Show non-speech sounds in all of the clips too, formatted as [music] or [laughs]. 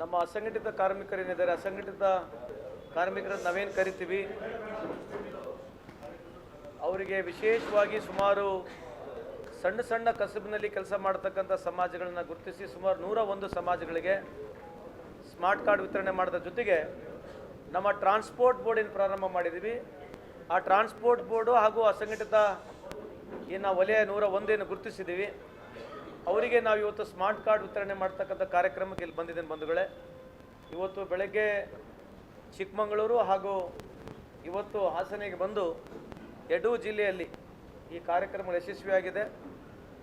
ನಮ್ಮ ಅಸಂಘಟಿತ ಕಾರ್ಮಿಕರೇನಿದ್ದಾರೆ, ಅಸಂಘಟಿತ ಕಾರ್ಮಿಕರನ್ನು ನಾವೇನು ಕರಿತೀವಿ? ಅವರಿಗೆ ವಿಶೇಷವಾಗಿ ಸುಮಾರು ಸಣ್ಣ ಸಣ್ಣ ಕಸಬಿನಲ್ಲಿ ಕೆಲಸ ಮಾಡ್ತಕ್ಕಂಥ ಸಮಾಜಗಳನ್ನು ಗುರುತಿಸಿ ಸುಮಾರು ನೂರ ಒಂದು ಸಮಾಜಗಳಿಗೆ ಸ್ಮಾರ್ಟ್ ಕಾರ್ಡ್ ವಿತರಣೆ ಮಾಡಿದ ಜೊತೆಗೆ ನಮ್ಮ ಟ್ರಾನ್ಸ್ಪೋರ್ಟ್ ಬೋರ್ಡಿನ ಪ್ರಾರಂಭ ಮಾಡಿದ್ದೀವಿ. ಆ ಟ್ರಾನ್ಸ್ಪೋರ್ಟ್ ಬೋರ್ಡು ಹಾಗೂ ಅಸಂಘಟಿತ ಏನು ವಲಯ ನೂರ ಒಂದೇನು ಗುರುತಿಸಿದ್ದೀವಿ. ಅವರಿಗೆ ನಾವು ಇವತ್ತು ಸ್ಮಾರ್ಟ್ ಕಾರ್ಡ್ ವಿತರಣೆ ಮಾಡ್ತಕ್ಕಂಥ ಕಾರ್ಯಕ್ರಮಕ್ಕೆ ಇಲ್ಲಿ ಬಂದಿದ್ದೇನೆ ಬಂಧುಗಳೇ. ಇವತ್ತು ಬೆಳಗ್ಗೆ ಚಿಕ್ಕಮಗಳೂರು ಹಾಗೂ ಇವತ್ತು ಹಾಸನಿಗೆ ಬಂದು ಎಡೂ ಜಿಲ್ಲೆಯಲ್ಲಿ ಈ ಕಾರ್ಯಕ್ರಮ ಯಶಸ್ವಿಯಾಗಿದೆ.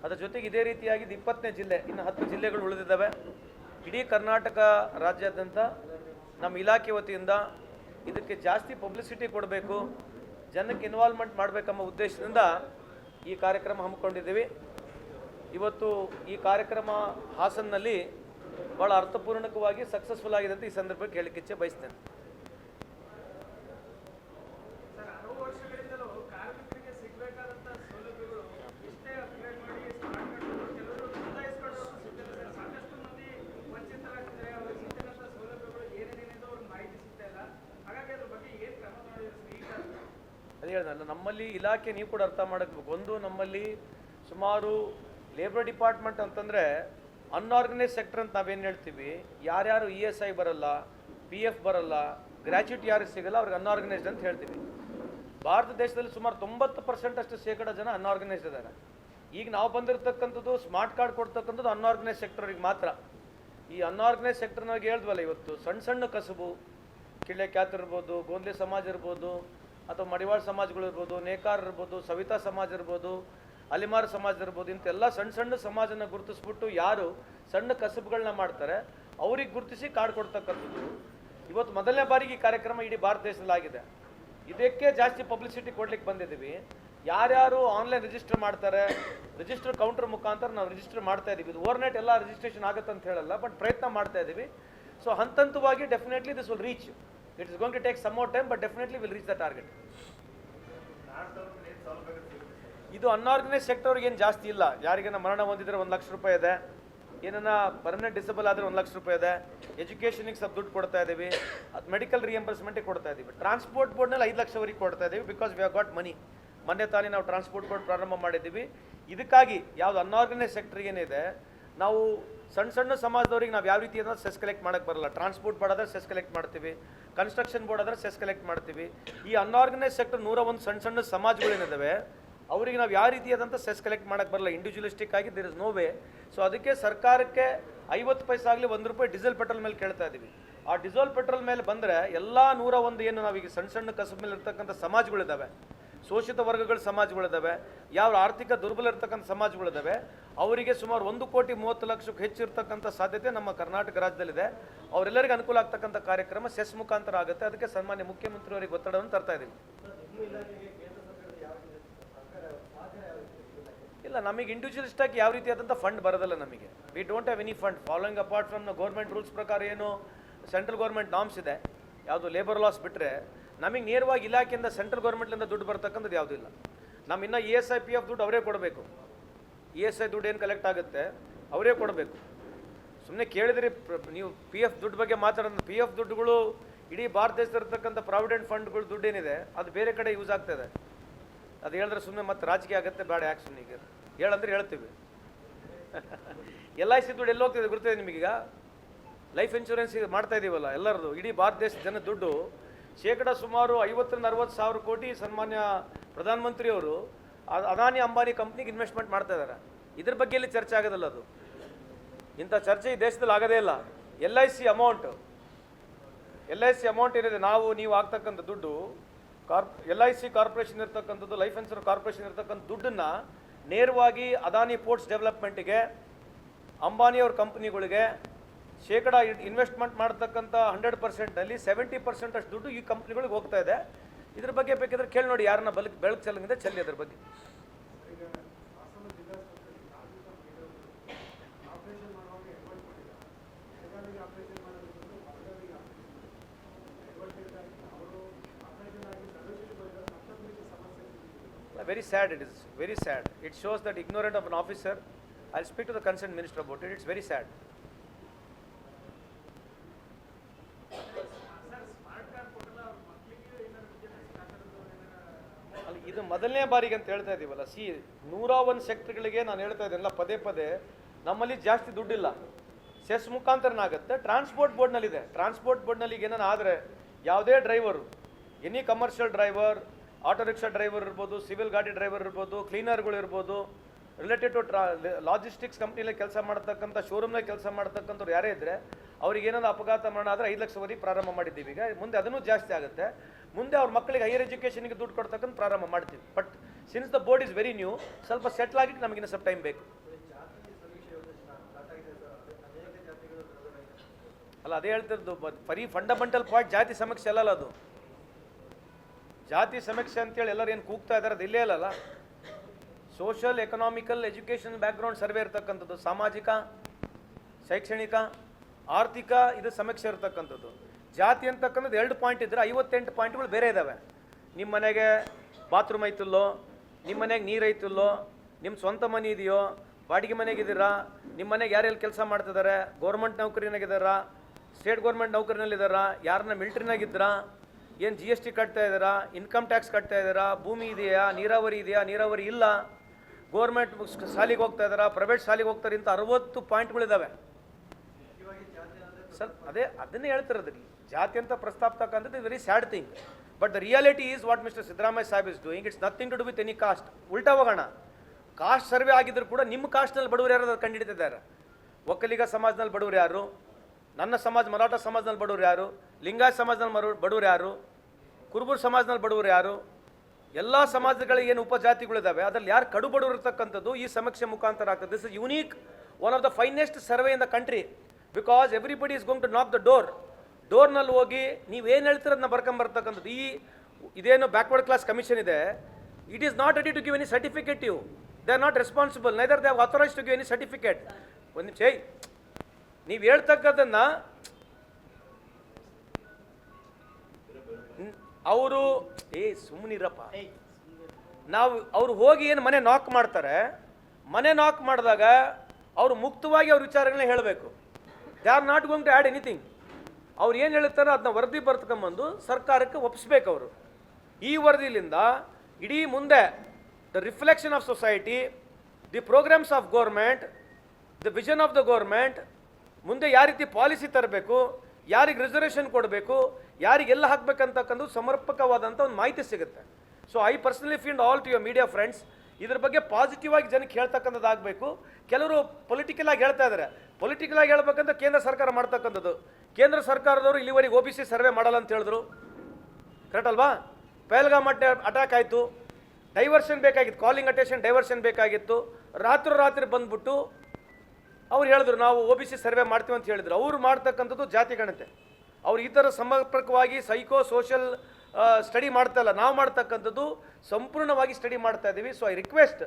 ಅದರ ಜೊತೆಗೆ ಇದೇ ರೀತಿಯಾಗಿ ಇದು ಇಪ್ಪತ್ತನೇ ಜಿಲ್ಲೆ, ಇನ್ನು ಹತ್ತು ಜಿಲ್ಲೆಗಳು ಉಳಿದಿದ್ದಾವೆ. ಇಡೀ ಕರ್ನಾಟಕ ರಾಜ್ಯಾದ್ಯಂತ ನಮ್ಮ ಇಲಾಖೆ ವತಿಯಿಂದ ಇದಕ್ಕೆ ಜಾಸ್ತಿ ಪಬ್ಲಿಸಿಟಿ ಕೊಡಬೇಕು, ಜನಕ್ಕೆ ಇನ್ವಾಲ್ವ್ಮೆಂಟ್ ಮಾಡಬೇಕೆಂಬ ಉದ್ದೇಶದಿಂದ ಈ ಕಾರ್ಯಕ್ರಮ ಹಮ್ಮಿಕೊಂಡಿದ್ದೀವಿ. ಇವತ್ತು ಈ ಕಾರ್ಯಕ್ರಮ ಹಾಸನ್ನಲ್ಲಿ ಭಾಳ ಅರ್ಥಪೂರ್ಣಕವಾಗಿ ಸಕ್ಸಸ್ಫುಲ್ ಆಗಿದೆ ಅಂತ ಈ ಸಂದರ್ಭಕ್ಕೆ ಹೇಳಕ್ಕೆ ಇಚ್ಛೆ ಬಯಸ್ತೇನೆ. ಅದೇ ಹೇಳ್ದಲ್ಲ ನಮ್ಮಲ್ಲಿ ಇಲಾಖೆ ನೀವು ಕೂಡ ಅರ್ಥ ಮಾಡಬೇಕು. ಒಂದು ನಮ್ಮಲ್ಲಿ ಸುಮಾರು ಲೇಬರ್ ಡಿಪಾರ್ಟ್ಮೆಂಟ್ ಅಂತಂದರೆ ಅನ್ಆರ್ಗನೈಸ್ ಸೆಕ್ಟರ್ ಅಂತ ನಾವೇನು ಹೇಳ್ತೀವಿ? ಯಾರ್ಯಾರು ಇ ಎಸ್ ಐ ಬರಲ್ಲ ಪಿ ಎಫ್ ಬರಲ್ಲ ಗ್ರ್ಯಾಚ್ಯುಟಿ ಯಾರಿಗೆ ಸಿಗಲ್ಲ, ಅವ್ರಿಗೆ ಅನ್ಆರ್ಗನೈಸ್ಡ್ ಅಂತ ಹೇಳ್ತೀವಿ. ಭಾರತ ದೇಶದಲ್ಲಿ ಸುಮಾರು ತೊಂಬತ್ತು ಪರ್ಸೆಂಟ್ ಅಷ್ಟು ಶೇಕಡ ಜನ ಅನ್ಆರ್ಗನೈಸ್ಡ್ ಇದ್ದಾರೆ ಈಗ ನಾವು ಬಂದಿರತಕ್ಕಂಥದ್ದು ಸ್ಮಾರ್ಟ್ ಕಾರ್ಡ್ ಕೊಡ್ತಕ್ಕಂಥದ್ದು ಅನ್ಆರ್ಗನೈಸ್ ಸೆಕ್ಟರ್ಗೆ ಮಾತ್ರ. ಈ ಅನ್ಆರ್ಗನೈಸ್ ಸೆಕ್ಟರ್ನಾಗ ಹೇಳಿದ್ವಲ್ಲ ಇವತ್ತು ಸಣ್ಣ ಸಣ್ಣ ಕಸುಬು, ಕಿಳ್ಳೆ ಖ್ಯಾತ ಇರ್ಬೋದು, ಗೋಂದ್ಲೆ ಸಮಾಜ ಇರ್ಬೋದು, ಅಥವಾ ಮಡಿವಾಳ ಸಮಾಜಗಳು ಇರ್ಬೋದು, ನೇಕಾರ ಇರ್ಬೋದು, ಸವಿತಾ ಸಮಾಜ ಇರ್ಬೋದು ಅಲಿಮಾರ ಸಮಾಜ ಇರ್ಬೋದು ಇಂತೆಲ್ಲ ಸಣ್ಣ ಸಣ್ಣ ಸಮಾಜನ ಗುರುತಿಸ್ಬಿಟ್ಟು ಯಾರು ಸಣ್ಣ ಕಸಬುಗಳನ್ನ ಮಾಡ್ತಾರೆ, ಅವ್ರಿಗೆ ಗುರುತಿಸಿ ಕಾರ್ಡ್ ಕೊಡ್ತಕ್ಕಂಥದ್ದು. ಇವತ್ತು ಮೊದಲನೇ ಬಾರಿಗೆ ಈ ಕಾರ್ಯಕ್ರಮ ಇಡೀ ಭಾರತ ದೇಶದಲ್ಲಿ ಆಗಿದೆ ಇದಕ್ಕೆ ಜಾಸ್ತಿ ಪಬ್ಲಿಸಿಟಿ ಕೊಡ್ಲಿಕ್ಕೆ ಬಂದಿದ್ದೀವಿ. ಯಾರ್ಯಾರು ಆನ್ಲೈನ್ ರಿಜಿಸ್ಟರ್ ಮಾಡ್ತಾರೆ, ರಿಜಿಸ್ಟರ್ ಕೌಂಟರ್ ಮುಖಾಂತರ ನಾವು ರಿಜಿಸ್ಟರ್ ಮಾಡ್ತಾ ಇದ್ದೀವಿ ಇದು ಓವರ್ನೈಟ್ ಎಲ್ಲ ರಿಜಿಸ್ಟ್ರೇಷನ್ ಆಗುತ್ತೆ ಅಂತ ಹೇಳಲ್ಲ, ಬಟ್ ಪ್ರಯತ್ನ ಮಾಡ್ತಾ ಇದ್ದೀವಿ ಸೊ ಹಂತ ಹಂತವಾಗಿ definitely this will reach it is going to take some more time but definitely will reach the target ಇದು ಅನ್ಆರ್ಗನೈಸ್ ಸೆಕ್ಟರ್ಗೆ ಏನು ಜಾಸ್ತಿ ಇಲ್ಲ. ಯಾರಿಗೇನ ಮರಣ ಹೊಂದಿದ್ರೆ ಒಂದು ಲಕ್ಷ ರೂಪಾಯಿ ಇದೆ. ಏನನ್ನ ಪರ್ಮನೆಂಟ್ ಡಿಸಬಲ್ ಆದರೆ ಒಂದು ಲಕ್ಷ ರೂಪಾಯಿ ಇದೆ. ಎಜುಕೇಷನಿಗೆ ಸ್ವಲ್ಪ ದುಡ್ಡು ಕೊಡ್ತಾ ಇದ್ದೀವಿ ಅದು ಮೆಡಿಕಲ್ ರಿಯಂಬರ್ಸ್ಮೆಂಟಿಗೆ ಕೊಡ್ತಾ ಇದ್ದೀವಿ ಟ್ರಾನ್ಸ್ಪೋರ್ಟ್ ಬೋರ್ಡ್ನಲ್ಲಿ ಐದು ಲಕ್ಷವರೆಗೆ ಕೊಡ್ತಾ ಇದ್ದೀವಿ because we have got money ಮೊನ್ನೆ ತಾನೇ ನಾವು ಟ್ರಾನ್ಸ್ಪೋರ್ಟ್ ಬೋರ್ಡ್ ಪ್ರಾರಂಭ ಮಾಡಿದ್ದೀವಿ. ಇದಕ್ಕಾಗಿ ಯಾವುದು ಅನ್ಆರ್ಗನೈಸ್ ಸೆಕ್ಟರ್ ಏನಿದೆ, ನಾವು ಸಣ್ಣ ಸಣ್ಣ ಸಮಾಜದವ್ರಿಗೆ ನಾವು ಯಾವ ರೀತಿ ಅನ್ನೋದು ಸೆಸ್ ಕಲೆಕ್ಟ್ ಮಾಡೋಕ್ಕೆ ಬರಲ್ಲ. ಟ್ರಾನ್ಸ್ಪೋರ್ಟ್ ಬೋರ್ಡ್ ಆದ್ರೆ ಸೆಸ್ ಕಲೆಕ್ಟ್ ಮಾಡ್ತೀವಿ. ಕನ್ಸ್ಟ್ರಕ್ಷನ್ ಬೋರ್ಡ್ ಆದ್ರೆ ಸೆಸ್ ಕಲೆಕ್ಟ್ ಮಾಡ್ತೀವಿ. ಈ ಅನ್ಆರ್ಗನೈಸ್ ಸೆಕ್ಟರ್ ನೂರ ಒಂದು ಸಣ್ಣ ಸಣ್ಣ ಸಮಾಜಗಳೇನಿದ್ದಾವೆ ಅವರಿಗೆ ನಾವು ಯಾವ ರೀತಿಯಾದಂಥ ಸೆಸ್ ಕಲೆಕ್ಟ್ ಮಾಡಕ್ಕೆ ಬರಲ್ಲ. ಇಂಡಿವಿಜುವಲಿಸ್ಟಿಕ್ ಆಗಿ there is no way so ಅದಕ್ಕೆ ಸರ್ಕಾರಕ್ಕೆ ಐವತ್ತು ಪೈಸೆ ಆಗಲಿ ಒಂದು ರೂಪಾಯಿ ಡೀಸೆಲ್ ಪೆಟ್ರೋಲ್ ಮೇಲೆ ಕೇಳ್ತಾ ಇದ್ದೀವಿ. ಆ ಡೀಸೆಲ್ ಪೆಟ್ರೋಲ್ ಮೇಲೆ ಬಂದರೆ ಎಲ್ಲ ನೂರ ಒಂದು ಏನು ನಾವೀಗ ಸಣ್ಣ ಸಣ್ಣ ಕಸಬ್ ಮೇಲೆ ಇರ್ತಕ್ಕಂಥ ಸಮಾಜಗಳಿದ್ದಾವೆ ಶೋಷಿತ ವರ್ಗಗಳ ಸಮಾಜಗಳಿದ್ದಾವೆ ಯಾವ ಆರ್ಥಿಕ ದುರ್ಬಲ ಇರ್ತಕ್ಕಂಥ ಸಮಾಜಗಳಿದ್ದಾವೆ ಅವರಿಗೆ ಸುಮಾರು ಒಂದು ಕೋಟಿ ಮೂವತ್ತು ಲಕ್ಷಕ್ಕೆ ಹೆಚ್ಚಿರ್ತಕ್ಕಂಥ ಸಾಧ್ಯತೆ ನಮ್ಮ ಕರ್ನಾಟಕ ರಾಜ್ಯದಲ್ಲಿದೆ. ಅವರೆಲ್ಲರಿಗೂ ಅನುಕೂಲ ಆಗ್ತಕ್ಕಂಥ ಕಾರ್ಯಕ್ರಮ ಸೆಸ್ ಮುಖಾಂತರ ಆಗುತ್ತೆ. ಅದಕ್ಕೆ ಸನ್ಮಾನ್ಯ ಮುಖ್ಯಮಂತ್ರಿಯವರಿಗೆ ಒತ್ತಡವನ್ನು ತರ್ತಾ ಇದ್ದೀವಿ. ಇಲ್ಲ, ನಮಗೆ ಇಂಡಿವಿಜುವಲಿಸ್ಟ್ ಆಗಿ ಯಾವ ರೀತಿಯಾದಂಥ ಫಂಡ್ ಬರೋದಲ್ಲ ನಮಗೆ. We don't have any fund following apart from the government rules ಪ್ರಕಾರ ಏನು ಸೆಂಟ್ರಲ್ ಗೌರ್ಮೆಂಟ್ ನಾಮ್ಸ್ ಇದೆ. ಯಾವುದು ಲೇಬರ್ ಲಾಸ್ ಬಿಟ್ಟರೆ ನಮಗೆ ನೇರವಾಗಿ ಇಲಾಖೆಯಿಂದ ಸೆಂಟ್ರಲ್ ಗೌರ್ಮೆಂಟ್ಲಿಂದ ದುಡ್ಡು ಬರ್ತಕ್ಕಂಥದ್ದು ಯಾವುದೂ ಇಲ್ಲ. ನಮ್ಮ ಇನ್ನು E S I P F ದುಡ್ಡು ಅವರೇ ಕೊಡಬೇಕು. ಇ ಎಸ್ ಐ ದುಡ್ಡು ಏನು ಕಲೆಕ್ಟ್ ಆಗುತ್ತೆ? ಅವರೇ ಕೊಡಬೇಕು. ಸುಮ್ಮನೆ ಕೇಳಿದ್ರಿ ನೀವು ಪಿ ಎಫ್ ದುಡ್ಡು ಬಗ್ಗೆ ಮಾತಾಡೋದು ಪಿ ಎಫ್ ದುಡ್ಡುಗಳು ಇಡೀ ಭಾರತ ದೇಶದಲ್ಲಿರ್ತಕ್ಕಂಥ ಪ್ರಾವಿಡೆಂಟ್ ಫಂಡ್ಗಳು ದುಡ್ಡು ಏನಿದೆ ಅದು ಬೇರೆ ಕಡೆ ಯೂಸ್ ಆಗ್ತದೆ ಅದು ಹೇಳಿದ್ರೆ ಸುಮ್ಮನೆ ಮತ್ತೆ ರಾಜಕೀಯ ಆಗುತ್ತೆ, ಬೇಡ, ಯಾಕೆ ಸುಮ್ಮನೆ ಈಗ? ಹೇಳಂದ್ರೆ ಹೇಳ್ತೀವಿ. [laughs] ಎಲ್ ಐ ಸಿ ದುಡ್ಡು ಎಲ್ಲಿ ಹೋಗ್ತಿದೆ ಗೊತ್ತಿದೆ ನಿಮಗೀಗ? ಲೈಫ್ ಇನ್ಶೂರೆನ್ಸ್ ಮಾಡ್ತಾ ಇದೀವಲ್ಲ ಎಲ್ಲರದು. ಇಡೀ ಭಾರತ ದೇಶದ ಜನ ದುಡ್ಡು ಶೇಕಡ ಸುಮಾರು ಐವತ್ತರಿಂದ ಅರವತ್ತು ಸಾವಿರ ಕೋಟಿ ಸನ್ಮಾನ್ಯ ಪ್ರಧಾನಮಂತ್ರಿಯವರು ಅದಾನಿ ಅಂಬಾನಿ ಕಂಪ್ನಿಗೆ ಇನ್ವೆಸ್ಟ್ಮೆಂಟ್ ಮಾಡ್ತಾ ಇದ್ದಾರೆ. ಇದ್ರ ಬಗ್ಗೆ ಇಲ್ಲಿ ಚರ್ಚೆ ಆಗೋದಲ್ಲ ಅದು? ಇಂಥ ಚರ್ಚೆ ಈ ದೇಶದಲ್ಲಿ ಆಗೋದೇ ಇಲ್ಲ. L I C amount, L I C amount ಏನಿದೆ, ನಾವು, ನೀವು ಆಗ್ತಕ್ಕಂಥ ದುಡ್ಡು corp L I C corporation ಇರ್ತಕ್ಕಂಥದ್ದು ಲೈಫ್ ಇನ್ಸೂರೆನ್ಸ್ ಕಾರ್ಪೊರೇಷನ್ ಇರ್ತಕ್ಕಂಥ ದುಡ್ಡನ್ನ ನೇರವಾಗಿ ಅದಾನಿ ಪೋರ್ಟ್ಸ್ ಡೆವಲಪ್ಮೆಂಟಿಗೆ ಅಂಬಾನಿಯವ್ರ ಕಂಪ್ನಿಗಳಿಗೆ ಶೇಕಡ ಇನ್ವೆಸ್ಟ್ಮೆಂಟ್ ಮಾಡ್ತಕ್ಕಂಥ ಹಂಡ್ರೆಡ್ ಪರ್ಸೆಂಟ್ನಲ್ಲಿ ಸೆವೆಂಟಿ ಪರ್ಸೆಂಟ್ ಅಷ್ಟು ದುಡ್ಡು ಈ ಕಂಪ್ನಿಗಳಿಗೆ ಹೋಗ್ತಾ ಇದೆ. ಇದ್ರ ಬಗ್ಗೆ ಬೇಕಿದ್ರೆ ಕೇಳಿ ನೋಡಿ, ಯಾರನ್ನ ಬಲಕ್ ಬೆಳಕು ಚೆಲ್ಲಂಗಿದೆ, ಚೆಲ್ಲಿ ಅದ್ರ ಬಗ್ಗೆ. very sad it is, very sad. It shows that ignorant of an officer, I'll speak to the concerned minister about it, it's very sad. ಇದು ಮೊದಲನೇ ಬಾರಿಗೆ ಅಂತ ಹೇಳ್ತಾ ಇದ್ದೀವಲ್ಲ ಸಿ ನೂರ ಒಂದು ಸೆಕ್ಟ್ರ್ಗಳಿಗೆ ನಾನು ಹೇಳ್ತಾ ಇದ್ದೀನಲ್ಲ ಪದೇ ಪದೇ ನಮ್ಮಲ್ಲಿ ಜಾಸ್ತಿ ದುಡ್ಡಿಲ್ಲ. ಸೆಸ್ ಮುಖಾಂತರನಾಗುತ್ತೆ. ಟ್ರಾನ್ಸ್ಪೋರ್ಟ್ ಬೋರ್ಡ್ನಲ್ಲಿದೆ ಟ್ರಾನ್ಸ್ಪೋರ್ಟ್ ಬೋರ್ಡ್ನಲ್ಲಿ ಈಗ ಆದರೆ ಯಾವುದೇ driver any commercial driver auto rickshaw driver ಇರ್ಬೋದು, ಸಿವಿಲ್ ಗಾಡಿ ಡ್ರೈವರ್ ಇರ್ಬೋದು, ಕ್ಲೀನರ್ಗಳು ಇರ್ಬೋದು ರಿಲೇಟೆಡ್ ಟು ಟ್ರಾ ಲಾಜಿಸ್ಟಿಕ್ಸ್ ಕಂಪ್ನಿಲೇ ಕೆಲಸ ಮಾಡ್ತಕ್ಕಂಥ ಶೋರೂಮ್ನಲ್ಲಿ ಕೆಲಸ ಮಾಡ್ತಕ್ಕಂಥವ್ರು ಯಾರೇ ಇದ್ದರೆ ಅವ್ರಿಗೆ ಏನಾದ್ರು ಅಪಘಾತ ಮರಣ ಆದರೆ ಐದು ಲಕ್ಷವರೆಗೆ ಪ್ರಾರಂಭ ಮಾಡಿದ್ದೀವಿ. ಈಗ ಮುಂದೆ ಅದನ್ನು ಜಾಸ್ತಿ ಆಗುತ್ತೆ. ಮುಂದೆ ಅವ್ರ ಮಕ್ಕಳಿಗೆ ಹೈಯರ್ ಎಜುಕೇಷನ್ಗೆ ದುಡ್ಡು ಕೊಡ್ತಕ್ಕಂಥ ಪ್ರಾರಂಭ ಮಾಡ್ತೀವಿ. But since the board is very new ಸ್ವಲ್ಪ ಸೆಟ್ಲ್ ಆಗಿ ನಮಗಿನ್ನ ಸ್ವಲ್ಪ ಟೈಮ್ ಬೇಕು. ಅಲ್ಲ, ಅದೇ ಹೇಳ್ತಿರೋದು ಬರೀ ಫಂಡಮೆಂಟಲ್ ಪಾಯಿಂಟ್ ಜಾತಿ ಸಮೀಕ್ಷೆ ಅಲ್ಲಲ್ಲ ಅದು. ಜಾತಿ ಸಮೀಕ್ಷೆ ಅಂತೇಳಿ ಎಲ್ಲರೂ ಏನು ಕೂಗ್ತಾ ಇದ್ದಾರೆ ಅದು ಇಲ್ಲೇ ಅಲ್ಲಲ್ಲ? Social economical education background survey ಇರ್ತಕ್ಕಂಥದ್ದು, ಸಾಮಾಜಿಕ, ಶೈಕ್ಷಣಿಕ, ಆರ್ಥಿಕ ಇದು ಸಮೀಕ್ಷೆ ಇರತಕ್ಕಂಥದ್ದು. ಜಾತಿ ಅಂತಕ್ಕಂಥದ್ದು ಎರಡು ಪಾಯಿಂಟ್ ಇದ್ದರೆ ಐವತ್ತೆಂಟು ಪಾಯಿಂಟ್ಗಳು ಬೇರೆ ಇದ್ದಾವೆ ನಿಮ್ಮ ಮನೆಗೆ ಬಾತ್ರೂಮ್ ಐತಿಲ್ಲೋ, ನಿಮ್ಮ ಮನೆಗೆ ನೀರು ಐತಿಲ್ಲೋ, ನಿಮ್ಮ ಸ್ವಂತ ಮನೆ ಇದೆಯೋ, ಬಾಡಿಗೆ ಮನೆಗಿದ್ದೀರಾ ನಿಮ್ಮ ಮನೆಗೆ ಯಾರೆಲ್ಲಿ ಕೆಲಸ ಮಾಡ್ತಿದ್ದಾರೆ ಗೌರ್ಮೆಂಟ್ ನೌಕರಿನಾಗಿದ್ದಾರಾ ಸ್ಟೇಟ್ ಗೌರ್ಮೆಂಟ್ ನೌಕರಿನಲ್ಲಿದ್ದಾರಾ ಯಾರನ್ನ ಮಿಲ್ಟ್ರಿನಾಗಿದ್ದೀರಾ ಏನು ಜಿ ಎಸ್ ಟಿ ಕಟ್ತಾ ಇದ್ದಾರಾ? ಇನ್ಕಮ್ ಟ್ಯಾಕ್ಸ್ ಕಟ್ತಾ ಇದ್ದಾರಾ? ಭೂಮಿ ಇದೆಯಾ? ನೀರಾವರಿ ಇದೆಯಾ? ನೀರಾವರಿ ಇಲ್ಲ. ಗೋರ್ಮೆಂಟ್ ಶಾಲೆಗೆ ಹೋಗ್ತಾ ಇದ್ದಾರಾ? ಪ್ರೈವೇಟ್ ಶಾಲೆಗೆ ಹೋಗ್ತಾರೆ ಇಂಥ ಅರವತ್ತು ಪಾಯಿಂಟ್ಗಳಿದ್ದಾವೆ ಸರ್, ಅದೇ ಅದನ್ನೇ ಹೇಳ್ತಿರೋದ್ರಿ ಜಾತಿ ಅಂತ ಪ್ರಸ್ತಾಪ ತಕ್ಕಂಥದ್ದು very sad thing but the reality is what mister Siddaramaiah saheb is doing it's nothing to do with any caste ಉಲ್ಟಾ ಹೋಗೋಣ. ಕಾಸ್ಟ್ ಸರ್ವೆ ಆಗಿದ್ರು ಕೂಡ ನಿಮ್ಮ ಕಾಸ್ಟ್ನಲ್ಲಿ ಬಡವರು ಯಾರು ಕಂಡುಹಿಡಿತಿದ್ದಾರೆ ಒಕ್ಕಲಿಗ ಸಮಾಜದಲ್ಲಿ ಬಡವರು ಯಾರು? ನನ್ನ ಸಮಾಜ, ಮರಾಠ ಸಮಾಜದಲ್ಲಿ ಬಡವ್ರು ಯಾರು? ಲಿಂಗಾಯತ್ ಸಮಾಜದಲ್ಲಿ ಮರು, ಬಡವರು ಯಾರು? ಕುರುಬೂರು ಸಮಾಜದಲ್ಲಿ ಬಡವರು ಯಾರು? ಎಲ್ಲ ಸಮಾಜಗಳಿಗೆ ಏನು ಉಪಜಾತಿಗಳಿದ್ದಾವೆ ಅದರಲ್ಲಿ ಯಾರು ಕಡು ಬಡವರು ಇರ್ತಕ್ಕಂಥದ್ದು ಈ ಸಮೀಕ್ಷೆ ಮುಖಾಂತರ ಆಗ್ತದೆ. This is unique one of the finest survey in the country because everybody is going to knock the door ಡೋರ್ನಲ್ಲಿ ಹೋಗಿ ನೀವೇನು ಹೇಳ್ತಿರೋದನ್ನ ಬರ್ಕೊಂಬರ್ತಕ್ಕಂಥದ್ದು ಈ ಇದೇನು ಬ್ಯಾಕ್ವರ್ಡ್ ಕ್ಲಾಸ್ ಕಮಿಷನ್ ಇದೆ. It is not ready to give any certificate you they are not responsible neither they authorise to give any certificate ಒಂದು ನಿಮಿಷ ನೀವು ಹೇಳ್ತಕ್ಕದನ್ನ ಅವರು, ಏ ಸುಮ್ಮನಿರಪ್ಪ ನಾವು ಅವ್ರು ಹೋಗಿ ಏನು ಮನೆ ನಾಕ್ ಮಾಡ್ತಾರೆ, ಮನೆ ನಾಕ್ ಮಾಡಿದಾಗ ಅವರು ಮುಕ್ತವಾಗಿ ಅವ್ರ ವಿಚಾರಗಳನ್ನ ಹೇಳಬೇಕು. They are not going to add anything ಅವ್ರು ಏನು ಹೇಳ್ತಾರೋ ಅದನ್ನ ವರದಿ ಬರ್ತಕೊಂಬಂದು ಸರ್ಕಾರಕ್ಕೆ ಒಪ್ಪಿಸ್ಬೇಕು ಅವರು. ಈ ವರದಿಲಿಂದ ಇಡೀ ಮುಂದೆ the reflection of society the programmes of government the vision of the government ಮುಂದೆ ಯಾವ ರೀತಿ ಪಾಲಿಸಿ ತರಬೇಕು, ಯಾರಿಗೆ ರಿಸರ್ವೇಷನ್ ಕೊಡಬೇಕು ಯಾರಿಗೆಲ್ಲ ಹಾಕಬೇಕಂತಕ್ಕಂಥ ಸಮರ್ಪಕವಾದಂಥ ಒಂದು ಮಾಹಿತಿ ಸಿಗುತ್ತೆ. So I personally field all to your media friends ಇದ್ರ ಬಗ್ಗೆ ಪಾಸಿಟಿವ್ ಆಗಿ ಜನಕ್ಕೆ ಹೇಳ್ತಕ್ಕಂಥದ್ದು ಆಗಬೇಕು. ಕೆಲವರು ಪೊಲಿಟಿಕಲ್ ಆಗಿ ಹೇಳ್ತಾ ಇದ್ದಾರೆ ಪೊಲಿಟಿಕಲ್ ಆಗಿ ಹೇಳ್ಬೇಕಂತ ಕೇಂದ್ರ ಸರ್ಕಾರ ಮಾಡ್ತಕ್ಕಂಥದ್ದು. ಕೇಂದ್ರ ಸರ್ಕಾರದವರು ಇಲ್ಲಿವರೆಗೆ ಒ ಬಿ ಸಿ ಸರ್ವೆ ಮಾಡಲ್ಲ ಅಂತ ಹೇಳಿದ್ರು. ಕರೆಕ್ಟ್ ಅಲ್ವಾ? ಪಹಲ್ಗಾಮ್ ಅಟ್ಟ ಅಟ್ಯಾಕ್ ಆಯಿತು. ಡೈವರ್ಷನ್ ಬೇಕಾಗಿತ್ತು. ಕಾಲಿಂಗ್ ಅಟೇಷನ್ ಡೈವರ್ಷನ್ ಬೇಕಾಗಿತ್ತು. ರಾತ್ರಿ ರಾತ್ರಿ ಬಂದ್ಬಿಟ್ಟು ಅವ್ರು ಹೇಳಿದ್ರು, ನಾವು ಒ ಬಿ ಸಿ ಸರ್ವೆ ಮಾಡ್ತೀವಿ ಅಂತ ಹೇಳಿದ್ರು. ಅವ್ರು ಮಾಡ್ತಕ್ಕಂಥದ್ದು ಜಾತಿ ಗಣತೆ. ಅವ್ರು ಈ ಥರ ಸಮರ್ಪಕವಾಗಿ ಸೈಕೋ ಸೋಷಿಯಲ್ ಸ್ಟಡಿ ಮಾಡ್ತಾ ಇಲ್ಲ. ನಾವು ಮಾಡ್ತಕ್ಕಂಥದ್ದು ಸಂಪೂರ್ಣವಾಗಿ ಸ್ಟಡಿ ಮಾಡ್ತಾ ಇದ್ದೀವಿ so I request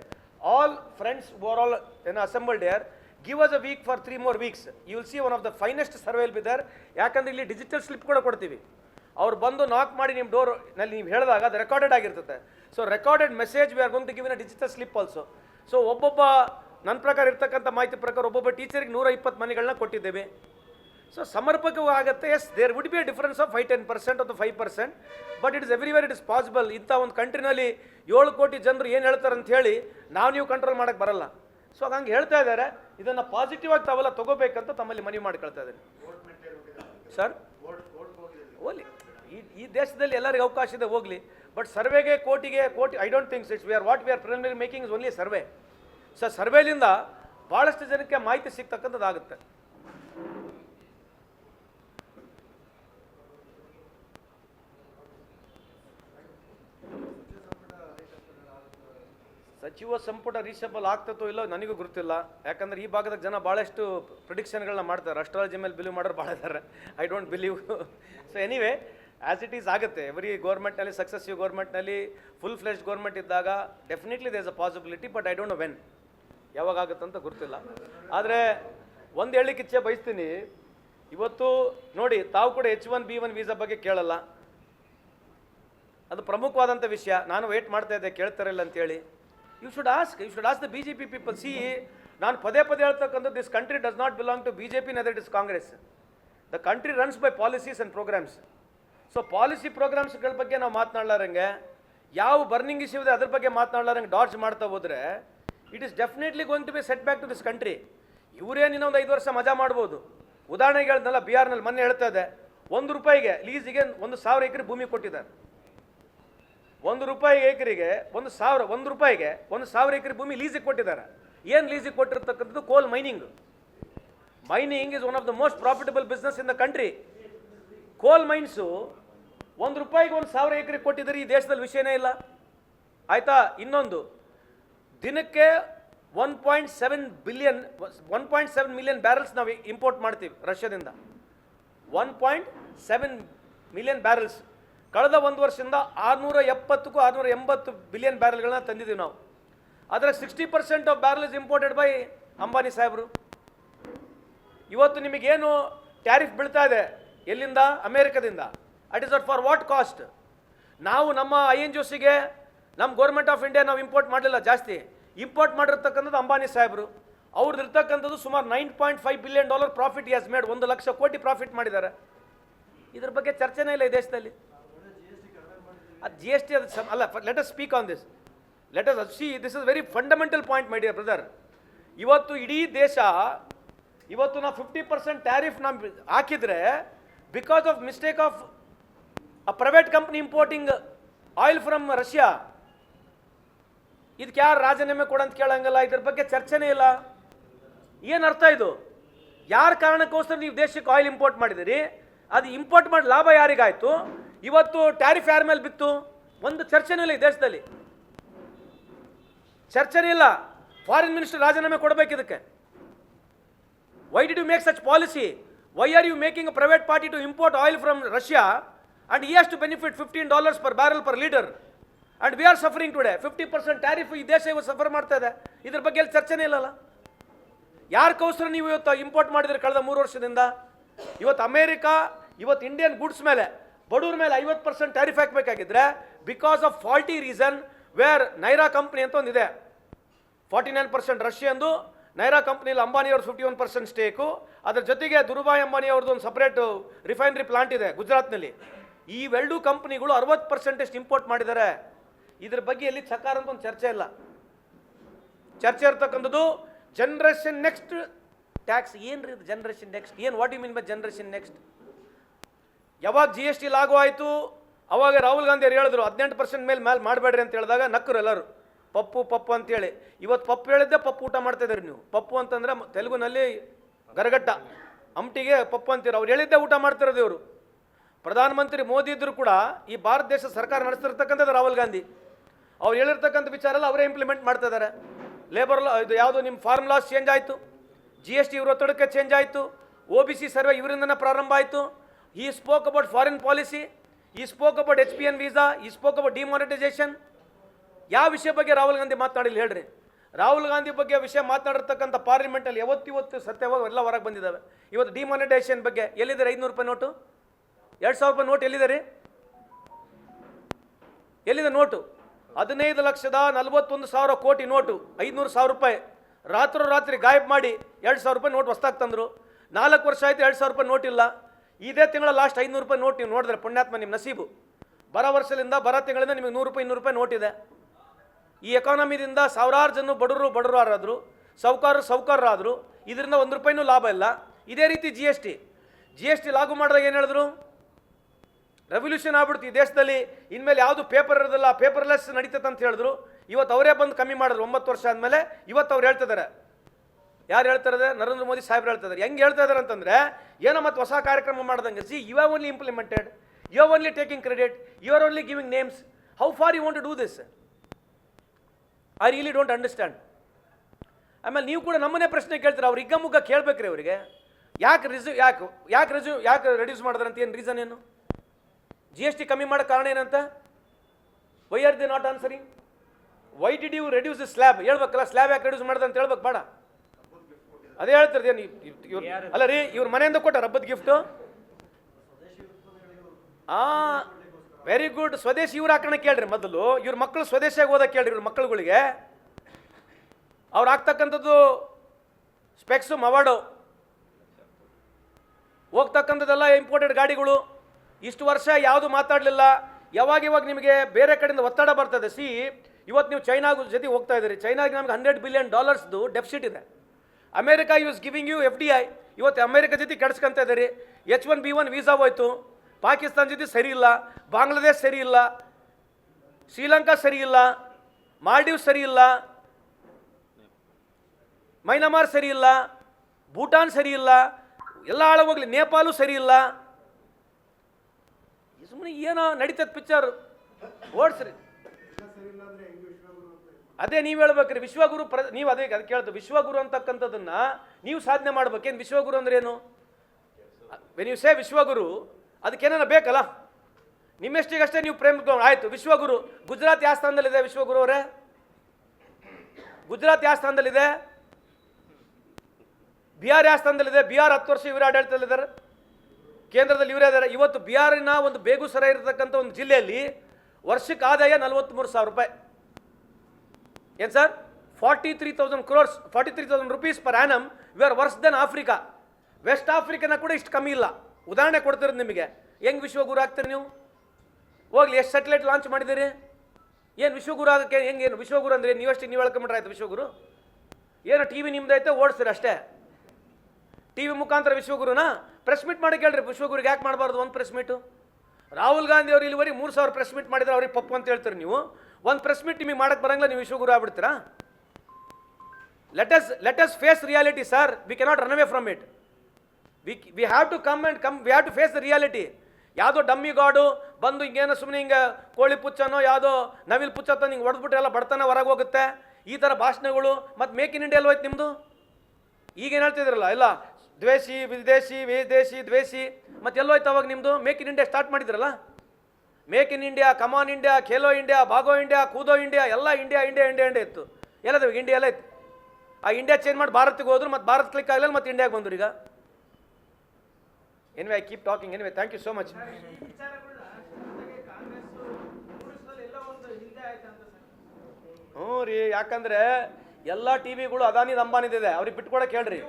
all friends over all and assembled here give us a week for three more weeks you will see one of the finest survey will be there ಯಾಕಂದ್ರೆ ಇಲ್ಲಿ digital slip ಕೂಡ ಕೊಡ್ತೀವಿ. ಅವ್ರು ಬಂದು ನಾಕ್ ಮಾಡಿ ನಿಮ್ಮ ಡೋರ್ನಲ್ಲಿ ನೀವು ಹೇಳಿದಾಗ ಅದು ರೆಕಾರ್ಡೆಡ್ ಆಗಿರ್ತದೆ. So recorded message we are going to give in a digital slip also so ಒಬ್ಬೊಬ್ಬ ನನ್ನ ಪ್ರಕಾರ ಇರ್ತಕ್ಕಂಥ ಮಾಹಿತಿ ಪ್ರಕಾರ ಒಬ್ಬೊಬ್ಬ ಟೀಚರಿಗೆ ನೂರ ಇಪ್ಪತ್ತು ಮನೆಗಳನ್ನ ಕೊಟ್ಟಿದ್ದೇವೆ. So ಸಮರ್ಪಕವಾಗುತ್ತೆ as there would be a difference of five ten percent ಅಥವಾ five percent but it is everywhere it is possible ಇಂಥ ಒಂದು ಕಂಟ್ರಿನಲ್ಲಿ ಏಳು ಕೋಟಿ ಜನರು ಏನು ಹೇಳ್ತಾರೆ ಅಂತ ಹೇಳಿ ನಾವು ನೀವು ಕಂಟ್ರೋಲ್ ಮಾಡೋಕ್ಕೆ ಬರಲ್ಲ. ಸೊ ಹಂಗೆ ಹೇಳ್ತಾ ಇದ್ದಾರೆ. ಇದನ್ನು ಪಾಸಿಟಿವ್ ಆಗಿ ತಾವೆಲ್ಲ ತಗೋಬೇಕಂತ ತಮ್ಮಲ್ಲಿ ಮನವಿ ಮಾಡ್ಕೊಳ್ತಾ ಇದ್ದೀನಿ. ಸರ್ ಓಲಿ, ಈ ಈ ದೇಶದಲ್ಲಿ ಎಲ್ಲರಿಗೂ ಅವಕಾಶ ಇದೆ, ಹೋಗಲಿ. ಬಟ್ ಸರ್ವೆಗೆ ಕೋಟಿಗೆ ಕೋಟಿ I don't thinks it's we are what we are preliminary making is only survey so ಸರ್ವೇಲಿಂದ ಭಾಳಷ್ಟು ಜನಕ್ಕೆ ಮಾಹಿತಿ ಸಿಗ್ತಕ್ಕಂಥದ್ದಾಗುತ್ತೆ. ಸಚಿವ ಸಂಪುಟ ರೀಸಬಲ್ ಆಗ್ತದೋ ಇಲ್ಲೋ ನನಗೂ ಗೊತ್ತಿಲ್ಲ. ಯಾಕಂದ್ರೆ ಈ ಭಾಗದ ಜನ ಭಾಳಷ್ಟು ಪ್ರಿಡಿಕ್ಷನ್ಗಳನ್ನ ಮಾಡ್ತಾರೆ. ಅಸ್ಟ್ರಾಲಜಿ ಮೇಲೆ ಬಿಲೀವ್ ಮಾಡೋರು ಭಾಳ ಇದ್ದಾರೆ I don't believe so anyway as it is ಆಗುತ್ತೆ. ಎವ್ರಿ ಗೌರ್ಮೆಂಟ್ನಲ್ಲಿ ಸಕ್ಸಸ್ಸಿವ್ ಗೌರ್ಮೆಂಟ್ನಲ್ಲಿ ಫುಲ್ ಫ್ಲೆಶ್ ಗೌರ್ಮೆಂಟ್ ಇದ್ದಾಗ definitely there's a possibility but I don't know when ಯಾವಾಗ ಆಗುತ್ತೆ ಅಂತ ಗೊತ್ತಿಲ್ಲ. ಆದರೆ ಒಂದು ಹೇಳಿಕಿಚ್ಚೆ ಬಯಸ್ತೀನಿ. ಇವತ್ತು ನೋಡಿ, ತಾವು ಕೂಡ H one B one visa ಬಗ್ಗೆ ಕೇಳಲ್ಲ. ಅದು ಪ್ರಮುಖವಾದಂಥ ವಿಷಯ. ನಾನು ವೆಯ್ಟ್ ಮಾಡ್ತಾ ಇದ್ದೆ ಕೇಳ್ತಾರಿಲ್ಲ ಅಂತೇಳಿ. You should ask you should ask the B J P people see ನಾನು ಪದೇ ಪದೇ ಹೇಳ್ತಕ್ಕಂಥ this country does not belong to B J P neither it is Congress the country runs by policies and programmes so policy ಪ್ರೋಗ್ರಾಮ್ಸ್ಗಳ ಬಗ್ಗೆ ನಾವು ಮಾತನಾಡಲಾರಂಗೆ. ಯಾವ burning issue ಇದೆ, ಅದ್ರ ಬಗ್ಗೆ ಮಾತನಾಡಲಾರಂಗೆ ಡಾಡ್ಜ್ ಮಾಡ್ತಾ ಹೋದ್ರೆ it is definitely going to be set back to this country ಇವರೇನು ಇನ್ನೊಂದು ಐದು ವರ್ಷ ಮಜಾ ಮಾಡ್ಬೋದು. ಉದಾಹರಣೆಗೆ ಹೇಳ್ದಲ್ಲ, ಬಿಹಾರ್ನಲ್ಲಿ ಮೊನ್ನೆ ಹೇಳ್ತಾ ಇದೆ ಒಂದು ರೂಪಾಯಿಗೆ ಲೀಸಿಗೆ ಒಂದು ಸಾವಿರ ಎಕರೆ ಭೂಮಿ ಕೊಟ್ಟಿದ್ದಾರೆ. ಒಂದು ರೂಪಾಯಿ ಎಕರೆಗೆ ಒಂದು ಸಾವಿರ, ಒಂದು ರೂಪಾಯಿಗೆ ಒಂದು ಸಾವಿರ ಎಕರೆ ಭೂಮಿ ಲೀಸಿಗೆ ಕೊಟ್ಟಿದ್ದಾರೆ. ಏನು ಲೀಸಿಗೆ ಕೊಟ್ಟಿರ್ತಕ್ಕಂಥದ್ದು? Coal mining mining is one of the most profitable business in the country coal mines ಒಂದು ರೂಪಾಯಿಗೆ ಒಂದು ಸಾವಿರ ಎಕರೆ ಕೊಟ್ಟಿದ್ದಾರೆ, ಈ ದೇಶದಲ್ಲಿ ವಿಷಯನೇ ಇಲ್ಲ. ಆಯಿತಾ? ಇನ್ನೊಂದು ದಿನಕ್ಕೆ one point seven billion one point seven million barrels ನಾವು ಇಂಪೋರ್ಟ್ ಮಾಡ್ತೀವಿ ರಷ್ಯಾದಿಂದ. One point seven million barrels ಕಳೆದ ಒಂದು ವರ್ಷದಿಂದ ಆರುನೂರ ಎಪ್ಪತ್ತಕ್ಕೂ ಆರುನೂರ ಎಂಬತ್ತು ಬಿಲಿಯನ್ ಬ್ಯಾರಲ್ಗಳನ್ನ ತಂದಿದ್ದೀವಿ ನಾವು. ಅದರ sixty percent of barrel is imported by Ambani ಸಾಹೇಬರು. ಇವತ್ತು ನಿಮಗೇನು ಟ್ಯಾರಿಫ್ ಬೀಳ್ತಾ ಇದೆ? ಎಲ್ಲಿಂದ? ಅಮೇರಿಕದಿಂದ. At is at for what cost ನಾವು ನಮ್ಮ ಐ ಎನ್ ಜಿ ಸಿಗೆ ನಮ್ಮ ಗೌರ್ಮೆಂಟ್ ಆಫ್ ಇಂಡಿಯಾ ನಾವು ಇಂಪೋರ್ಟ್ ಮಾಡಲಿಲ್ಲ ಜಾಸ್ತಿ. ಇಂಪೋರ್ಟ್ ಮಾಡಿರ್ತಕ್ಕಂಥದ್ದು ಅಂಬಾನಿ ಸಾಹೇಬರು. ಅವ್ರದ್ದು ಇರ್ತಕ್ಕಂಥದ್ದು ಸುಮಾರು nine point five billion dollar profit has made ಒಂದು ಲಕ್ಷ ಕೋಟಿ ಪ್ರಾಫಿಟ್ ಮಾಡಿದ್ದಾರೆ. ಇದ್ರ ಬಗ್ಗೆ ಚರ್ಚೆನೇ ಇಲ್ಲ ಈ ದೇಶದಲ್ಲಿ. ಅದು ಜಿ ಎಸ್ ಟಿ ಅದು ಅಲ್ಲ let us speak on this let us see this is very fundamental point my dear brother ಇವತ್ತು ಇಡೀ ದೇಶ, ಇವತ್ತು ನಾವು ಫಿಫ್ಟಿ ಪರ್ಸೆಂಟ್ ಟ್ಯಾರಿಫ್ ನಾವು ಹಾಕಿದರೆ because of mistake of a private company importing oil from Russia ಇದಕ್ಕೆ ಯಾರು ರಾಜೀನಾಮೆ ಕೊಡಂತ ಕೇಳಂಗಲ್ಲ? ಇದ್ರ ಬಗ್ಗೆ ಚರ್ಚೆನೇ ಇಲ್ಲ. ಏನು ಅರ್ಥ ಇದು? ಯಾರ ಕಾರಣಕ್ಕೋಸ್ಕರ ನೀವು ದೇಶಕ್ಕೆ ಆಯಿಲ್ ಇಂಪೋರ್ಟ್ ಮಾಡಿದಿರಿ? ಅದು ಇಂಪೋರ್ಟ್ ಮಾಡಿ ಲಾಭ ಯಾರಿಗಾಯಿತು? ಇವತ್ತು ಟ್ಯಾರಿಫ್ ಯಾರ ಮೇಲೆ ಬಿತ್ತು? ಒಂದು ಚರ್ಚೆನೇ ಇಲ್ಲ ಈ ದೇಶದಲ್ಲಿ. ಚರ್ಚೆನೇ ಇಲ್ಲ. ಫಾರಿನ್ ಮಿನಿಸ್ಟರ್ ರಾಜೀನಾಮೆ ಕೊಡಬೇಕು ಇದಕ್ಕೆ. Why did you make such policy why are you making a private party to import oil from Russia and he has to benefit fifteen dollars per barrel per litre and we are suffering today fifty percent tariff ಈ ದೇಶ ಇವತ್ತು suffer ಮಾಡ್ತಾ ಇದೆ. ಇದ್ರ ಬಗ್ಗೆ ಎಲ್ಲಿ ಚರ್ಚೆನೇ ಇಲ್ಲಲ್ಲ. ಯಾರಕ್ಕೋಸ್ಕರ ನೀವು ಇವತ್ತು ಇಂಪೋರ್ಟ್ ಮಾಡಿದ್ರೆ ಕಳೆದ ಮೂರು ವರ್ಷದಿಂದ? ಇವತ್ತು ಅಮೇರಿಕಾ, ಇವತ್ತು ಇಂಡಿಯನ್ ಗುಡ್ಸ್ ಮೇಲೆ, ಬಡವ್ರ ಮೇಲೆ ಐವತ್ತು percent tariff ಹಾಕಬೇಕಾಗಿದ್ರೆ because of faulty reason where Nayara company ಅಂತ ಒಂದಿದೆ. ಫಾರ್ಟಿ ನೈನ್ ಪರ್ಸೆಂಟ್ ರಷ್ಯಂದು ನೈರಾ ಕಂಪ್ನಿಲಿ ಅಂಬಾನಿಯವ್ರದ್ದು ಫಿಫ್ಟಿ ಒನ್ ಪರ್ಸೆಂಟ್ ಸ್ಟೇಕು ಅದ್ರ ಜೊತೆಗೆ ದುರುಬಾಯ್ ಅಂಬಾನಿ ಅವ್ರದ್ದು ಒಂದು ಸಪ್ರೇಟ್ ರಿಫೈನರಿ ಪ್ಲಾಂಟ್ ಇದೆ ಗುಜರಾತ್ನಲ್ಲಿ. ಇವೆರಡೂ ಕಂಪ್ನಿಗಳು ಅರವತ್ತು ಪರ್ಸೆಂಟೇಜ್ ಇಂಪೋರ್ಟ್ ಮಾಡಿದ್ದಾರೆ. ಇದ್ರ ಬಗ್ಗೆ ಎಲ್ಲಿ ಸಕಾರ ಅಂತ ಒಂದು ಚರ್ಚೆ ಇಲ್ಲ. ಚರ್ಚೆ ಇರ್ತಕ್ಕಂಥದ್ದು ಜನ್ರೇಷನ್ ನೆಕ್ಸ್ಟ್ ಟ್ಯಾಕ್ಸ್ ಏನು ರೀ ಜನ್ರೇಷನ್ ನೆಕ್ಸ್ಟ್ ಏನು what you mean by generation next ಯಾವಾಗ ಜಿ ಎಸ್ ಟಿ ಲಾಗು ಆಯಿತು, ಅವಾಗ ರಾಹುಲ್ ಗಾಂಧಿ ಅವ್ರು ಹೇಳಿದ್ರು, ಹದಿನೆಂಟು ಪರ್ಸೆಂಟ್ ಮೇಲೆ ಮೇಲೆ ಮಾಡಬೇಡ್ರಿ ಅಂತ ಹೇಳಿದಾಗ ನಕ್ಕರು ಎಲ್ಲರೂ, ಪಪ್ಪು ಪಪ್ಪು ಅಂತೇಳಿ. ಇವತ್ತು ಪಪ್ಪು ಹೇಳಿದ್ದೆ ಪಪ್ಪು ಊಟ ಮಾಡ್ತಾ ಇದ್ದೀರಿ ನೀವು. ಪಪ್ಪು ಅಂತಂದ್ರೆ ತೆಲುಗುನಲ್ಲಿ ಗರಗಟ್ಟ ಅಂಟಿಗೆ ಪಪ್ಪು ಅಂತೀರ ಅವ್ರು ಹೇಳಿದ್ದೆ ಊಟ ಮಾಡ್ತಿರೋದು ಇವರು. ಪ್ರಧಾನಮಂತ್ರಿ ಮೋದಿ ಇದ್ದರೂ ಕೂಡ ಈ ಭಾರತ ದೇಶ ಸರ್ಕಾರ ನಡೆಸ್ತಿರ್ತಕ್ಕಂಥದ್ದು ರಾಹುಲ್ ಗಾಂಧಿ. ಅವ್ರು ಹೇಳಿರ್ತಕ್ಕಂಥ ವಿಚಾರ ಎಲ್ಲ ಅವರೇ ಇಂಪ್ಲಿಮೆಂಟ್ ಮಾಡ್ತಾ ಇದ್ದಾರೆ. ಲೇಬರ್ ಲಾ ಇದು ಯಾವುದು ನಿಮ್ಮ ಫಾರ್ಮ್ ಲಾಸ್ ಚೇಂಜ್ ಆಯಿತು. ಜಿ ಎಸ್ ಟಿ ಇವ್ರ ಒತ್ತಡಕ್ಕೆ ಚೇಂಜ್ ಆಯಿತು. ಒ ಬಿ ಸಿ ಸರ್ವೆ ಇವರಿಂದನೇ ಪ್ರಾರಂಭ ಆಯಿತು. He spoke about foreign policy he spoke about H P N visa he spoke about demonetisation ಯಾವ ವಿಷಯ ಬಗ್ಗೆ ರಾಹುಲ್ ಗಾಂಧಿ ಮಾತನಾಡಿಲ್ಲ ಹೇಳ್ರಿ. ರಾಹುಲ್ ಗಾಂಧಿ ಬಗ್ಗೆ ವಿಷಯ ಮಾತನಾಡಿರ್ತಕ್ಕಂಥ ಪಾರ್ಲಿಮೆಂಟಲ್ಲಿ ಯಾವತ್ತಿವತ್ತು ಸತ್ಯವಾಗಿ ಎಲ್ಲ ಹೊರಗೆ ಬಂದಿದ್ದಾವೆ. ಇವತ್ತು ಡಿಮಾನಿಟೈಸೇಷನ್ ಬಗ್ಗೆ ಎಲ್ಲಿದ್ದಾರೆ? ಐದುನೂರು ರೂಪಾಯಿ ನೋಟು? ಎರಡು ಸಾವಿರ ರೂಪಾಯಿ ನೋಟ್ ಎಲ್ಲಿದೆ ರೀ? ಎಲ್ಲಿದೆ ನೋಟು? ಹದಿನೈದು ಲಕ್ಷದ ನಲವತ್ತೊಂದು ಸಾವಿರ ಕೋಟಿ ನೋಟು, ಐದುನೂರು ಸಾವಿರ ರೂಪಾಯಿ. ರಾತ್ರೋ ರಾತ್ರಿ ಗಾಯಬ್ ಮಾಡಿ ಎರಡು ಸಾವಿರ ರೂಪಾಯಿ ನೋಟ್ ಹೊಸ್ದಾಗಿ ತಂದರು. ನಾಲ್ಕು ವರ್ಷ ಆಯಿತು ಎರಡು ಸಾವಿರ ರೂಪಾಯಿ ನೋಟ್ ಇಲ್ಲ. ಇದೇ ತಿಂಗಳ ಲಾಸ್ಟ್ ಐನೂರು ರೂಪಾಯಿ ನೋಟ್ ನೀವು ನೋಡಿದ್ರೆ ಪುಣ್ಯಾತ್ಮ ನಿಮ್ಮ ನಸೀಬು. ಬರ ವರ್ಷದಿಂದ ಬರ ತಿಂಗಳಿಂದ ನಿಮಗೆ ನೂರು ರೂಪಾಯಿ, ಇನ್ನೂರು ರೂಪಾಯಿ ನೋಟಿದೆ ಈ ಎಕಾನಮಿದಿಂದ ಸಾವಿರಾರು ಜನ ಬಡವರು ಬಡವರು ಆರಾದರು ಸಾಹುಕಾರರು ಸಾಹುಕಾರರಾದರು ಇದರಿಂದ ಒಂದು ರೂಪಾಯಿನೂ ಲಾಭ ಇಲ್ಲ. ಇದೇ ರೀತಿ G S T G S T ಲಾಗು ಮಾಡಿದಾಗ ಏನು ಹೇಳಿದ್ರು? ರೆವಲ್ಯೂಷನ್ ಆಗ್ಬಿಡ್ತು ಈ ದೇಶದಲ್ಲಿ. ಇನ್ಮೇಲೆ ಯಾವುದು ಪೇಪರ್ ಇರೋದಿಲ್ಲ ಪೇಪರ್ಲೆಸ್ ನಡೀತದೆ ಅಂತ ಹೇಳಿದ್ರು. ಇವತ್ತು ಅವರೇ ಬಂದು ಕಮ್ಮಿ ಮಾಡಿದ್ರು, ಒಂಬತ್ತು ವರ್ಷ ಆದಮೇಲೆ ಇವತ್ತು ಅವ್ರು ಹೇಳ್ತಿದ್ದಾರೆ ಯಾರು ಹೇಳ್ತಾರೆ ನರೇಂದ್ರ ಮೋದಿ ಸಾಹೇಬ್ರು ಹೇಳ್ತಿದ್ದಾರೆ ಹೆಂಗೆ ಹೇಳ್ತಾ ಇದ್ದಾರೆ ಅಂತಂದರೆ, ಏನೋ ಮತ್ತು ಹೊಸ ಕಾರ್ಯಕ್ರಮ ಮಾಡ್ದಂಗೆ. See you are only implemented you are only taking credit you are only giving names how far you want to do this I really don't understand ಆಮೇಲೆ ನೀವು ಕೂಡ ನಮ್ಮನ್ನೇ ಪ್ರಶ್ನೆ ಕೇಳ್ತೀರ? ಅವ್ರು ಹಿಗ್ಗ ಮುಗ್ಗ ಅವರಿಗೆ. ಯಾಕೆ ರಿಸ್ಯೂ ಯಾಕೆ ಯಾಕೆ ರಿಸ್ಯೂ ಯಾಕೆ ರೆಡ್ಯೂಸ್ ಮಾಡಿದ್ರಂತ ಏನು ರೀಸನ್ ಏನು? ಜಿ ಎಸ್ ಟಿ ಕಮ್ಮಿ ಮಾಡೋ ಕಾರಣ ಏನಂತ? Why are they not answering why did you reduce the slab ಹೇಳ್ಬೇಕಲ್ಲ ಸ್ಲ್ಯಾಬ್ ಯಾಕೆ ರೆಡ್ಯೂಸ್ ಮಾಡಿದೆ ಅಂತ ಹೇಳ್ಬೇಕು ಬೇಡ. ಅದೇ ಹೇಳ್ತಾರೆ ಇವ್ರು ಅಲ್ಲ ರೀ ಇವ್ರ ಮನೆಯಿಂದ ಕೊಟ್ಟ ಹಬ್ಬದ ಗಿಫ್ಟು ಆ ವೆರಿ ಗುಡ್ ಸ್ವದೇಶಿ ಇವ್ರು ಹಾಕೋಣ ಕೇಳ್ರಿ ಮೊದಲು. ಇವ್ರ ಮಕ್ಕಳು ಸ್ವದೇಶಿಯಾಗಿ ಓದಕ್ಕೆ ಕೇಳ್ರಿ ಇವ್ರ ಮಕ್ಕಳುಗಳಿಗೆ ಅವ್ರು ಆಗ್ತಕ್ಕಂಥದ್ದು ಸ್ಪೆಕ್ಸು ಮವಾಡು ಹೋಗ್ತಕ್ಕಂಥದ್ದೆಲ್ಲ ಇಂಪೋರ್ಟೆಡ್ ಗಾಡಿಗಳು. ಇಷ್ಟು ವರ್ಷ ಯಾವುದು ಮಾತಾಡಲಿಲ್ಲ. ಯಾವಾಗ ಇವಾಗ ನಿಮಗೆ ಬೇರೆ ಕಡೆಯಿಂದ ಒತ್ತಡ ಬರ್ತದೆ. ಸಿ, ಇವತ್ತು ನೀವು ಚೈನಾಗ ಜೊತೆ ಹೋಗ್ತಾ ಇದ್ದೀರಿ. ಚೈನಾಗೆ ನಮಗೆ ಹಂಡ್ರೆಡ್ ಬಿಲಿಯನ್ ಡಾಲರ್ಸ್ದು ಡೆಫಿಸಿಟ್ ಇದೆ. America use giving you F D I ಇವತ್ತು ಅಮೇರಿಕಾ ಜೊತೆ ಕೆಡಿಸ್ಕೊಂತ ಇದ್ದೀರಿ. H one B one visa ಹೋಯ್ತು. ಪಾಕಿಸ್ತಾನ ಜೊತೆ ಸರಿ ಇಲ್ಲ. ಬಾಂಗ್ಲಾದೇಶ್ ಸರಿ ಇಲ್ಲ. ಶ್ರೀಲಂಕಾ ಸರಿ ಇಲ್ಲ. ಮಾಲ್ಡೀವ್ಸ್ ಸರಿ ಇಲ್ಲ. ಮೈನಮಾರ್ ಸರಿ ಇಲ್ಲ. ಭೂಟಾನ್ ಸರಿ ಇಲ್ಲ. ಎಲ್ಲ ಹಾಳಾಗೋಗಲಿ ನೇಪಾಲು ಸರಿ ಇಲ್ಲ. ಸುಮ್ಮನೆ ಏನೋ ನಡೀತದ ಪಿಕ್ಚರ್ ಓಡಿಸ್ರಿ. ಅದೇ ನೀವು ಹೇಳ್ಬೇಕ್ರಿ, ವಿಶ್ವಗುರು ಪ್ರ, ನೀವು ಅದೇ ಅದು ಕೇಳ್ತು ವಿಶ್ವಗುರು ಅಂತಕ್ಕಂಥದ್ದನ್ನ ನೀವು ಸಾಧನೆ ಮಾಡ್ಬೇಕೇನು? ವಿಶ್ವಗುರು ಅಂದ್ರೆ ಏನು? ವೆನ್ ಯು ಸೇ ವಿಶ್ವಗುರು ಅದಕ್ಕೇನ ಬೇಕಲ್ಲ? ನಿಮ್ಮೆಷ್ಟಿಗಷ್ಟೇ ನೀವು ಪ್ರೇಮ ಆಯಿತು ಆಯ್ತು, ವಿಶ್ವಗುರು. ಗುಜರಾತ್ ಯಾವ ಸ್ಥಾನದಲ್ಲಿದೆ ವಿಶ್ವಗುರು ಅವರೇ? ಗುಜರಾತ್ ಯಾವ ಸ್ಥಾನದಲ್ಲಿದೆ? ಬಿಹಾರ್ ಯಾವ ಸ್ಥಾನದಲ್ಲಿದೆ? ಬಿಹಾರ್ ಹತ್ತು ವರ್ಷ ಇವರು ಆಡಳಿತದಲ್ಲಿದ್ದಾರೆ. ಕೇಂದ್ರದಲ್ಲಿ ಇವರೇ ಇದ್ದಾರೆ ಇವತ್ತು ಬಿಹಾರಿನ ಒಂದು ಬೇಗುಸರಾಯ್ ಇರತಕ್ಕಂಥ ಒಂದು ಜಿಲ್ಲೆಯಲ್ಲಿ ವರ್ಷಕ್ಕೆ ಆದಾಯ ನಲವತ್ತ್ಮೂರು ಸಾವಿರ ರೂಪಾಯಿ. ಏನು sir? Forty three thousand crores forty three thousand rupees per annum we are worse than Africa west ಆಫ್ರಿಕನ ಕೂಡ ಇಷ್ಟು ಕಮ್ಮಿ ಇಲ್ಲ. ಉದಾಹರಣೆ ಕೊಡ್ತಿರೋದು ನಿಮಗೆ. ಹೆಂಗೆ ವಿಶ್ವಗುರು ಆಗ್ತೀರಿ ನೀವು? ಹೋಗ್ಲಿ, ಎಷ್ಟು ಸ್ಯಾಟಲೈಟ್ ಲಾಂಚ್ ಮಾಡಿದ್ದೀರಿ? ಏನು ವಿಶ್ವಗುರು ಆಗಕ್ಕೆ ಹೆಂಗೆ ಏನು? ವಿಶ್ವಗುರು ಅಂದರೆ ನೀವಷ್ಟೇ ನೀವು ಹೇಳ್ಕೊಂಬಿಟ್ರೆ ಆಯ್ತು ವಿಶ್ವಗುರು? ಏನು ಟಿ ವಿ ನಿಮ್ದೈತೆ ಓಡಿಸ್ತೀರಿ ಅಷ್ಟೇ? ಟಿ ವಿ ಮುಖಾಂತರ ವಿಶ್ವಗುರುನ? ಪ್ರೆಸ್ ಮೀಟ್ ಮಾಡಿ ಕೇಳ್ರಿ, ವಿಶ್ವಗುರಿಗೆ ಯಾಕೆ ಮಾಡಬಾರ್ದು ಒಂದು ಪ್ರೆಸ್ ಮೀಟು ರಾಹುಲ್ ಗಾಂಧಿ ಅವರು ಇಲ್ಲಿವರೆಗೆ ಮೂರು ಸಾವಿರ ಪ್ರೆಸ್ ಮೀಟ್ ಮಾಡಿದ್ರೆ ಅವ್ರಿಗೆ ಪಪ್ಪು ಅಂತ ಹೇಳ್ತೀರಿ ನೀವು. ಒಂದು ಪ್ರೆಸ್ ಮೀಟ್ ನಿಮಗೆ ಮಾಡಕ್ಕೆ ಬರಂಗಿಲ್ಲ, ನೀವು ವಿಶ್ವಗುರು ಆಗ್ಬಿಡ್ತೀರಾ? Let's let's face reality sir we cannot run away from it we we have to come and come we have to face the reality ಯಾವುದೋ ಡಮ್ಮಿ ಗಾಡು, ಬಂದು ಹಿಂಗೇನೋ ಸುಮ್ಮನೆ ಹಿಂಗೆ ಕೋಳಿ ಪುಚ್ಚನೋ, ಯಾವುದೋ ನವಿಲ್ ಪುಚ್ಚ ಅಂತ ಹಿಂಗೆ ಹೊಡೆದ್ಬಿಟ್ರೆ ಎಲ್ಲ ಬಡತನ ಹೊರಗೆ ಹೋಗುತ್ತೆ. ಈ ಥರ ಭಾಷಣಗಳು, ಮತ್ತು ಮೇಕ್ ಇನ್ ಇಂಡಿಯಾ ಹೋಯ್ತು ನಿಮ್ಮದು ಈಗೇನು ಹೇಳ್ತಿದ್ರಲ್ಲ, ಇಲ್ಲ ದ್ವೇಷಿ ವಿದೇಶಿ ವಿದೇಶಿ ದ್ವೇಷಿ. ಮತ್ತೆ ಎಲ್ಲೋಯ್ತು ಅವಾಗ ನಿಮ್ಮದು ಮೇಕ್ ಇನ್ ಇಂಡಿಯಾ ಸ್ಟಾರ್ಟ್ ಮಾಡಿದ್ರಲ್ಲ? Make in India come on India Khelo India ಭಾಗೋ India ಕೂದೋ India ಎಲ್ಲ ಇಂಡಿಯಾ ಇಂಡಿಯಾ ಇಂಡಿಯಾ ಇಂಡಿಯಾ ಇತ್ತು. ಎಲ್ಲದ ಇಂಡಿಯಾ ಎಲ್ಲ ಇತ್ತು. ಆ ಇಂಡಿಯಾ ಚೇಂಜ್ ಮಾಡಿ ಭಾರತಕ್ಕೆ ಹೋದ್ರು ಮತ್ತು ಭಾರತ ಕ್ಲಿಕ್ ಆಗಲಿಲ್ಲ ಮತ್ತು ಇಂಡಿಯಾಗೆ ಬಂದ್ರು ಈಗ. Anyway I keep talking anyway thank you so much ಹ್ಞೂ ರೀ ಯಾಕಂದ್ರೆ ಎಲ್ಲ ಟಿ ವಿಗಳು ಅದಾನಿದ ಅಂಬಾನಿದಿದೆ ಅವ್ರಿಗೆ ಬಿಟ್ಕೊಡಕ್ಕೆ ಹೇಳ್ರಿ.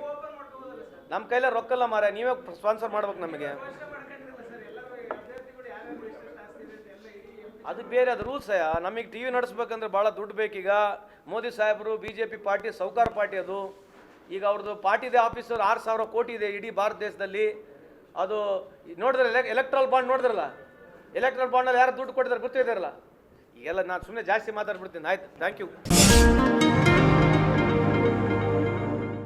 ನಮ್ಮ ಕೈಲೇ ರೊಕ್ಕಲ್ಲ ಮಾರ ನೀವೇ ಸ್ಪಾನ್ಸರ್ ಮಾಡ್ಬೇಕು ನಮಗೆ. ಅದು ಬೇರೆ, ಅದು ರೂಲ್ಸ್ ನಮಗೆ ಟಿ ವಿ ನಡೆಸ್ಬೇಕಂದ್ರೆ ಭಾಳ ದುಡ್ಡು ಬೇಕೀಗ. ಮೋದಿ ಸಾಹೇಬರು ಬಿ ಜೆ ಪಿ ಪಾರ್ಟಿ, ಸೌಕಾರ ಪಾರ್ಟಿ ಅದು. ಈಗ ಅವ್ರದ್ದು ಪಾರ್ಟಿದೆ ಆಫೀಸರ್ ಆರು ಸಾವಿರ ಕೋಟಿ ಇದೆ ಇಡೀ ಭಾರತ ದೇಶದಲ್ಲಿ. ಅದು ನೋಡಿದ್ರೆ ಎಲೆಕ್ಟ್ರಲ್ ಬಾಂಡ್ ನೋಡಿದ್ರಲ್ಲ? ಎಲೆಕ್ಟ್ರಲ್ ಬಾಂಡಲ್ಲಿ ಯಾರು ದುಡ್ಡು ಕೊಟ್ಟಿದ್ದಾರೆ ಗೊತ್ತಿದ್ದಾರಲ್ಲ ಈಗೆಲ್ಲ ನಾನು ಸುಮ್ಮನೆ ಜಾಸ್ತಿ ಮಾತಾಡ್ಬಿಡ್ತೀನಿ. ಆಯ್ತು ಥ್ಯಾಂಕ್ ಯು